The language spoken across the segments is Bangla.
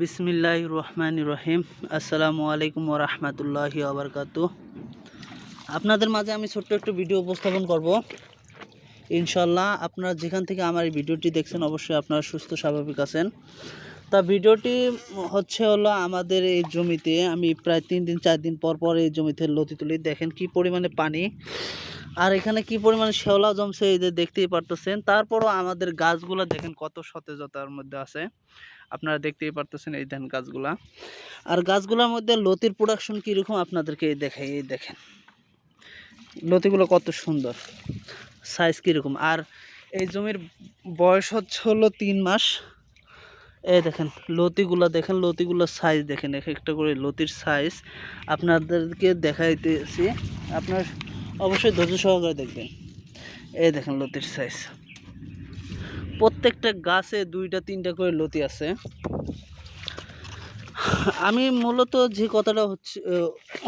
বিসমিল্লাহ রহমান রহিম। আসসালামু আলাইকুম রহমতুল্লাহি আবরকাত আপনাদের মাঝে আমি ছোট্ট একটু ভিডিও উপস্থাপন করব। ইনশাল্লাহ আপনারা যেখান থেকে আমার এই ভিডিওটি দেখছেন, অবশ্যই আপনারা সুস্থ, স্বাভাবিক আছেন। তা ভিডিওটি হচ্ছে হলো আমাদের এই জমিতে, আমি প্রায় তিন দিন, চার দিন পর পর এই জমিতে লতি তুলি। দেখেন কি পরিমাণে পানি। আর এখানে কি পরিমাণে শেওলা জমছে, এই যে দেখতেই পারতেছেন। তারপরও আমাদের গাছগুলো দেখেন কত সতেজতার মধ্যে আছে। আপনারা দেখতেই পারতেছেন এই ধান গাছগুলা। আর গাছগুলোর মধ্যে লতির প্রোডাকশন কীরকম আপনাদেরকে এই দেখাই এই দেখেন। লতিগুলো কত সুন্দর। সাইজ কীরকম। আর এই জমির বয়স হচ্ছে হলো তিন মাস। এই দেখেন, লতিগুলো দেখেন, লতিগুলোর সাইজ দেখেন, এক একটা করে লতির সাইজ আপনাদেরকে দেখাইতেছি। আপনার অবশ্যই ধৈর্য সহকারে দেখবেন। এই দেখেন লতির সাইজ প্রত্যেকটা গাছে দুইটা, তিনটা করে লতি আছে। আমি মূলত যে কথাটা হচ্ছে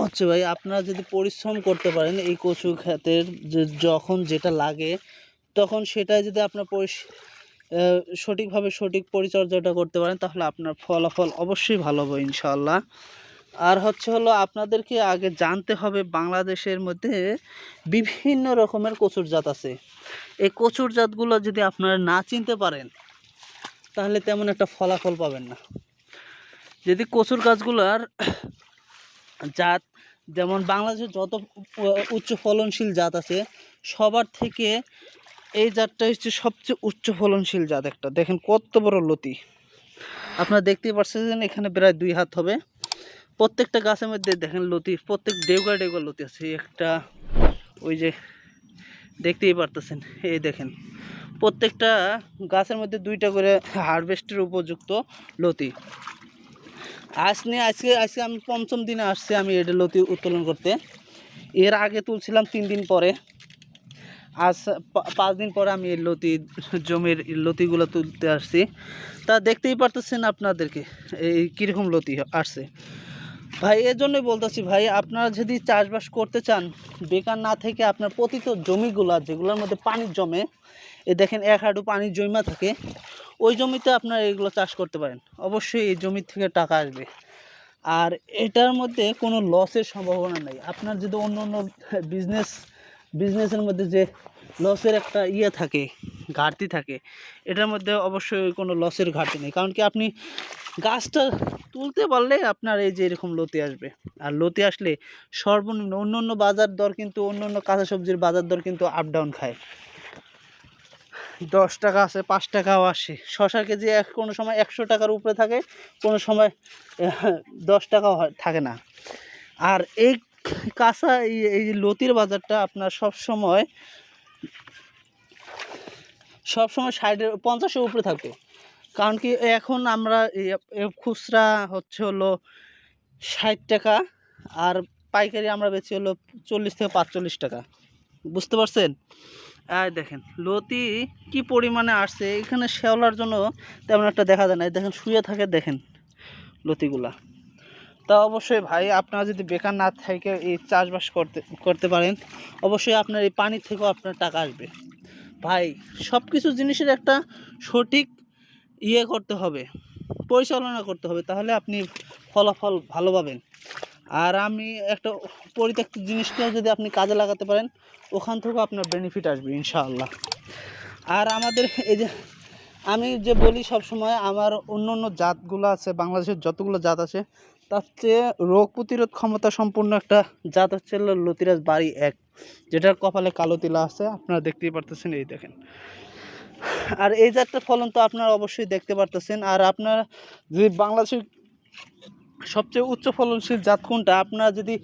হচ্ছে ভাই, আপনারা যদি পরিশ্রম করতে পারেন এই কচু ক্ষেতের, যে যখন যেটা লাগে, তখন সেটা যদি আপনার সঠিকভাবে সঠিক পরিচর্যাটা করতে পারেন, তাহলে আপনার ফলাফল অবশ্যই ভালো হবে ইনশাল্লাহ আর হচ্ছে হলো, আপনাদেরকে আগে জানতে হবে বাংলাদেশের মধ্যে বিভিন্ন রকমের কচুর জাত আছে। এই কচুর জাতগুলো যদি আপনারা না চিনতে পারেন, তাহলে তেমন একটা ফলাফল পাবেন না। যদি কচুর গাছগুলোর জাত, যেমন বাংলাদেশের যত উচ্চ ফলনশীল জাত আছে, সবার থেকে এই জাতটা হচ্ছে সবচেয়ে উচ্চ ফলনশীল জাত একটা। দেখেন কত বড় লতি। আপনারা দেখতেই পাচ্ছেন এখানে প্রায় দুই হাত হবে। প্রত্যেকটা গাছের মধ্যে দেখেন লতি, প্রত্যেক ডেউগা ডেউগা লতি আছে। একটা ওই যে দেখতেই পারতেছেন। এই দেখেন, প্রত্যেকটা গাছের মধ্যে দুইটা করে হারভেস্টের উপযুক্ত লতি। আজ নিয়ে আজকে আজকে আমি পঞ্চম দিনে আসছি আমি এটা লতি উত্তোলন করতে। এর আগে তুলছিলাম তিন দিন পরে। আজ পাঁচ দিন পরে আমি এই লতি, জমির লতিগুলো তুলতে আসছি। তা দেখতেই পারতেছেন আপনাদেরকে, এই কীরকম লতি আসছে। ভাই এর জন্যই বলতেছি ভাই, আপনারা যদি চাষবাস করতে চান, বেকার না থেকে আপনার পতিত জমিগুলা, যেগুলোর মধ্যে পানি জমে, এ দেখেন এক হাঁটু পানি জমা থাকে, ওই জমিতে আপনারা এগুলো চাষ করতে পারেন। অবশ্যই এই জমি থেকে টাকা আসবে। আর এটার মধ্যে কোনো লসের সম্ভাবনা নেই। আপনার যদি অন্য অন্য বিজনেস বিজনেসের মধ্যে যে লসের একটা ইয়ে থাকে ঘাটতি থাকে। এটার মধ্যে অবশ্যই কোনো লসের ঘাটতি নেই। কারণ কি আপনি গাছটা তুলতে পারলে আপনার এই যে এরকম লতি আসবে। আর লতি আসলে সর্বনিম্ন অন্য অন্য বাজার দর কিন্তু অন্য অন্য কাঁচা সবজির বাজার দর কিন্তু আপ ডাউন খায়। দশ টাকা আছে, পাঁচ টাকাও আসে। শশা কেজি এক, কোনো সময় একশো টাকার উপরে থাকে, কোনো সময় দশ টাকাও থাকে না। আর এই কাঁচা এই লতির বাজারটা আপনার সব সময় সব সময় ষাটের, পঞ্চাশের উপরে থাকবে। কারণ কি এখন আমরা খুচরা হচ্ছে হলো ষাট টাকা আর পাইকারি আমরা বেচি হলো চল্লিশ থেকে পাঁচচল্লিশ টাকা। বুঝতে পারছেন? আর দেখেন, লতি কি পরিমাণে আসছে? এখানে শ্যাওলার জন্য তেমন একটা দেখা যায় না। দেখেন, শুয়ে থাকে, দেখেন লতিগুলা। তা অবশ্যই ভাই, আপনারা যদি বেকার না থাকে এই চাষবাস করতে করতে পারেন, অবশ্যই আপনার এই পানির থেকেও আপনার টাকা আসবে। ভাই সব কিছু জিনিসের একটা সঠিক ইয়ে করতে হবে, পরিচালনা করতে হবে, তাহলে আপনি ফলাফল ভালো পাবেন। আর আমি একটা পরিত্যক্ত জিনিসকেও যদি আপনি কাজে লাগাতে পারেন, ওখান থেকেও আপনার বেনিফিট আসবে, ইনশাআল্লাহ। আর আমাদের এই যে, আমি যে বলি সব সময় আমার অন্য অন্য জাতগুলো আছে, বাংলাদেশের যতগুলো জাত আছে তার চেয়ে রোগ প্রতিরোধ ক্ষমতা সম্পূর্ণ একটা জাত হচ্ছে লতিরাজ বাড়ি এক, যেটার কপালে কালো তিলা আছে, আপনারা দেখতেই পারতেছেন, এই দেখেন। আর এই জাতটার ফলন তো আপনারা অবশ্যই দেখতে পারতেছেন, আর আপনারা যদি বাংলাদেশের সবচেয়ে উচ্চ ফলনশীল জাত কোনটা, আপনারা যদি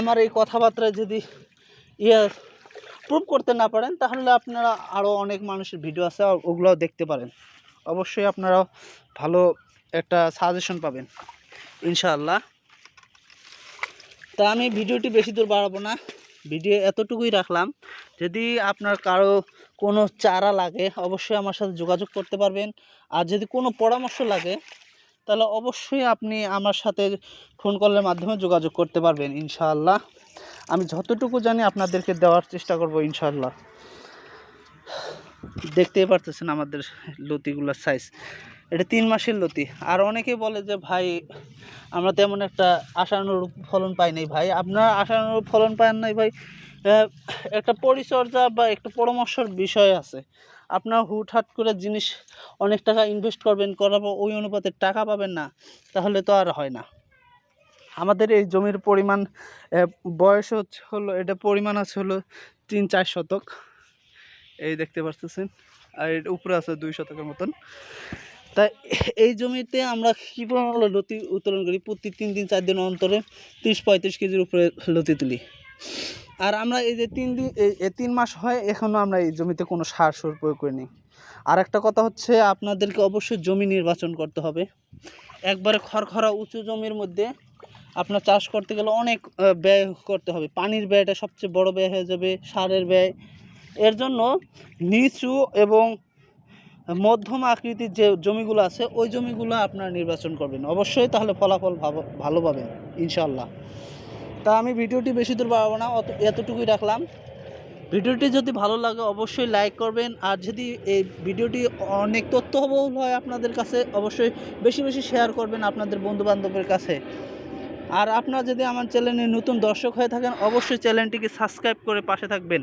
আমার এই কথাবার্তায় যদি ইয়ে প্রুভ করতে না পারেন, তাহলে আপনারা আরও অনেক মানুষের ভিডিও আছে, ওগুলোও দেখতে পারেন। অবশ্যই আপনারা ভালো একটা সাজেশন পাবেন। ইনশাআল্লাহ। তা আমি ভিডিওটি বেশি দূর বাড়াবো না। ভিডিও এতটুকুই রাখলাম। যদি আপনার কারও কোনো চারা লাগে, অবশ্যই আমার সাথে যোগাযোগ করতে পারবেন। আর যদি কোনো পরামর্শ লাগে, তাহলে অবশ্যই আপনি আমার সাথে ফোন কলের মাধ্যমে যোগাযোগ করতে পারবেন, ইনশাআল্লাহ। আমি যতটুকু জানি আপনাদেরকে দেওয়ার চেষ্টা করব, ইনশাআল্লাহ। দেখতেই পারতেছেন আমাদের লতিগুলোর সাইজ এটা তিন মাসের লতি। আর অনেকেই বলে যে, ভাই, আমরা তেমন একটা আশানুরূপ ফলন পাই নাই ভাই। আপনারা আশানুরূপ ফলন পান নাই ভাই? একটা পরিচর্যা বা একটা পরামর্শর বিষয় আছে। আপনার হুটহাট করে জিনিস অনেক টাকা ইনভেস্ট করবেন, করার ওই অনুপাতে টাকা পাবেন না, তাহলে তো আর হয় না। আমাদের এই জমির পরিমাণ বয়স হচ্ছে হলো, এটা পরিমাণ আছে হলো তিন চার শতক। এই দেখতে পাচ্ছেন আর উপরে আছে দুই শতকের মতন। তাই এই জমিতে আমরা কী পরিমাণ লতি উত্তোলন করি? প্রতি তিন দিন, চার দিন অন্তরে তিরিশ পঁয়ত্রিশ কেজির উপরে লতি তুলি। আর আমরা এই যে তিন দিন এই এই তিন মাস হয় এখনও আমরা এই জমিতে কোনো সার সুর প্রয়োগ করিনি। আর একটা কথা হচ্ছে, আপনাদেরকে অবশ্যই জমি নির্বাচন করতে হবে। একবারে খড়খড়া উঁচু জমির মধ্যে আপনার চাষ করতে গেলে অনেক ব্যয় করতে হবে। পানির ব্যয়টা সবচেয়ে বড় ব্যয় হয়ে যাবে, সারের ব্যয়। এর জন্য নিচু এবং মধ্যম আকৃতির যে জমিগুলো আছে, ওই জমিগুলো আপনারা নির্বাচন করবেন। অবশ্যই তাহলে ফলাফল ভালো পাবেন ইনশাল্লাহ তা আমি ভিডিওটি বেশি দূর বাড়াবো না, অত, এতটুকুই রাখলাম। ভিডিওটি যদি ভালো লাগে, অবশ্যই লাইক করবেন। আর যদি এই ভিডিওটি অনেক তথ্যবহুল হয় আপনাদের কাছে, অবশ্যই বেশি বেশি শেয়ার করবেন আপনাদের বন্ধু বান্ধবের কাছে। আর আপনারা যদি আমার চ্যানেলে নতুন দর্শক হয়ে থাকেন, অবশ্যই চ্যানেলটিকে সাবস্ক্রাইব করে পাশে থাকবেন।